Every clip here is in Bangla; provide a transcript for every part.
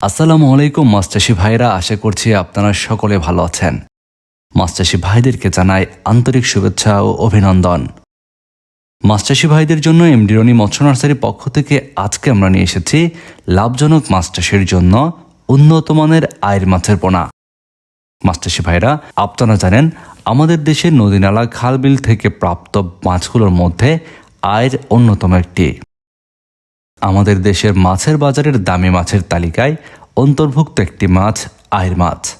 আসসালামু আলাইকুম মাস্টাসি ভাইরা। আশা করছি আপনারা সকলে ভালো আছেন। মাস্টাসি ভাইদেরকে জানাই আন্তরিক শুভেচ্ছা ও অভিনন্দন। মাস্টাসি ভাইদের জন্য এমডিরনি মৎস্য নার্সারির পক্ষ থেকে আজকে আমরা নিয়ে এসেছি লাভজনক চাষের জন্য উন্নত মানের আয়ের মাছের পোনা। মাস্টাসি ভাইরা, আপনারা জানেন, আমাদের দেশের নদীনালা খাল বিল থেকে প্রাপ্ত মাছগুলোর মধ্যে আয়ের অন্যতম একটি। আমাদের দেশের মাছের বাজারের দামি মাছের তালিকায় অন্তর্ভুক্ত একটি মাছ আয়ের মাছ।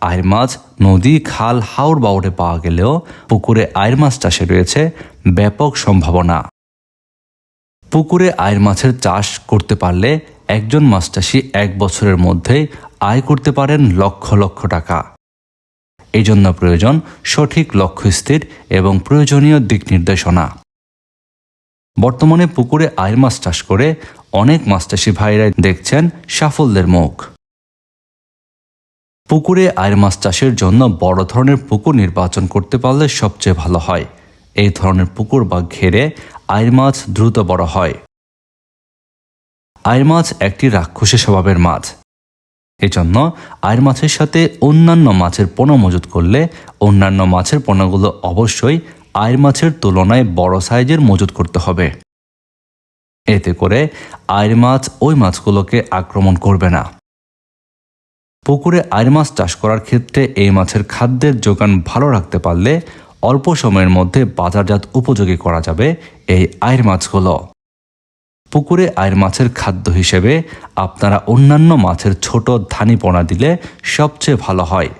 আয়ের মাছ নদী, খাল, হাওর বাউড়ে পাওয়া গেলেও পুকুরে আয়ের মাছ চাষে রয়েছে ব্যাপক সম্ভাবনা। পুকুরে আয়ের মাছের চাষ করতে পারলে একজন মাছ চাষি এক বছরের মধ্যেই আয় করতে পারেন লক্ষ লক্ষ টাকা। এই জন্য প্রয়োজন সঠিক লক্ষ্য স্থির এবং প্রয়োজনীয় দিক নির্দেশনা। বর্তমানে পুকুরে আয়ের মাছ চাষ করে অনেক মাছ চাষি ভাইরা দেখছেন সাফল্যের মুখ। পুকুরে আয়ের মাছ চাষের জন্য বড় ধরনের পুকুর নির্বাচন করতে পারলে সবচেয়ে ভালো হয়। এই ধরনের পুকুর বা ঘেরে আয়ের মাছ দ্রুত বড় হয়। আয়ের মাছ একটি রাক্ষসী স্বভাবের মাছ। এজন্য আয়ের মাছের সাথে অন্যান্য মাছের পোনা মজুত করলে অন্যান্য মাছের পোনাগুলো অবশ্যই আয়ের মাছের তুলনায় বড় সাইজের মজুত করতে হবে। এতে করে আয়ের মাছ ওই মাছগুলোকে আক্রমণ করবে না। পুকুরে আয়ের মাছ চাষ করার ক্ষেত্রে এই মাছের খাদ্যের যোগান ভালো রাখতে পারলে অল্প সময়ের মধ্যে বাজারজাত উপযোগী করা যাবে এই আয়ের মাছগুলো। পুকুরে আয়ের মাছের খাদ্য হিসেবে আপনারা অন্যান্য মাছের ছোট ধানি পোনা দিলে সবচেয়ে ভালো হয়।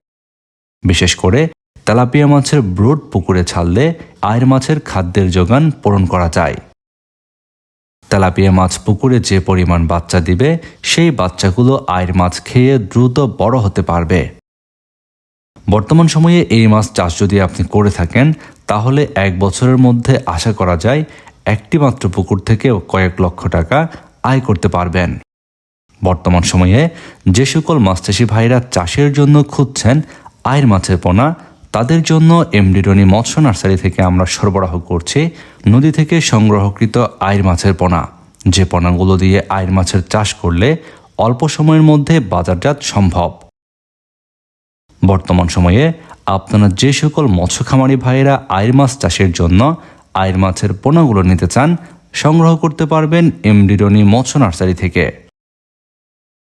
বিশেষ করে তেলাপিয়া মাছের ব্রোড পুকুরে ছাড়লে আয়ের মাছের খাদ্যের যোগান পূরণ করা যায়। তেলাপিয়া মাছ পুকুরে যে পরিমাণ বাচ্চা দিবে, সেই বাচ্চাগুলো আয়ের মাছ খেয়ে দ্রুত বড় হতে পারবে। বর্তমান সময়ে এই মাছ চাষ যদি আপনি করে থাকেন, তাহলে এক বছরের মধ্যে আশা করা যায় একটি মাত্র পুকুর থেকেও কয়েক লক্ষ টাকা আয় করতে পারবেন। বর্তমান সময়ে যে সকল মাছচাষী ভাইরা চাষের জন্য খুঁজছেন, আয়ের মাছের পোনা তাদের জন্য এমডিডনি মৎস্য নার্সারি থেকে আমরা সরবরাহ করছি। নদী থেকে সংগ্রহকৃত আয়ের মাছের পোনা। যে পোনাগুলো দিয়ে আয়ের মাছের চাষ করলে অল্প সময়ের মধ্যে বাজারজাত সম্ভব। বর্তমান সময়ে আপনারা যে সকল মৎস্য খামারি ভাইয়েরা আয়ের মাছ চাষের জন্য আয়ের মাছের পোনাগুলো নিতে চান, সংগ্রহ করতে পারবেন এমডিডনি মৎস্য নার্সারি থেকে।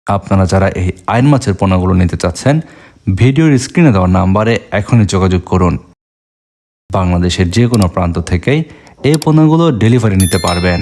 আপনারা যারা এই আইন মাছের পোনাগুলো নিতে চাচ্ছেন ভিডিওর স্ক্রিনে দেওয়া নাম্বারে এখনই যোগাযোগ করুন। বাংলাদেশের যে কোনো প্রান্ত থেকেই এই পণ্যগুলো ডেলিভারি নিতে পারবেন।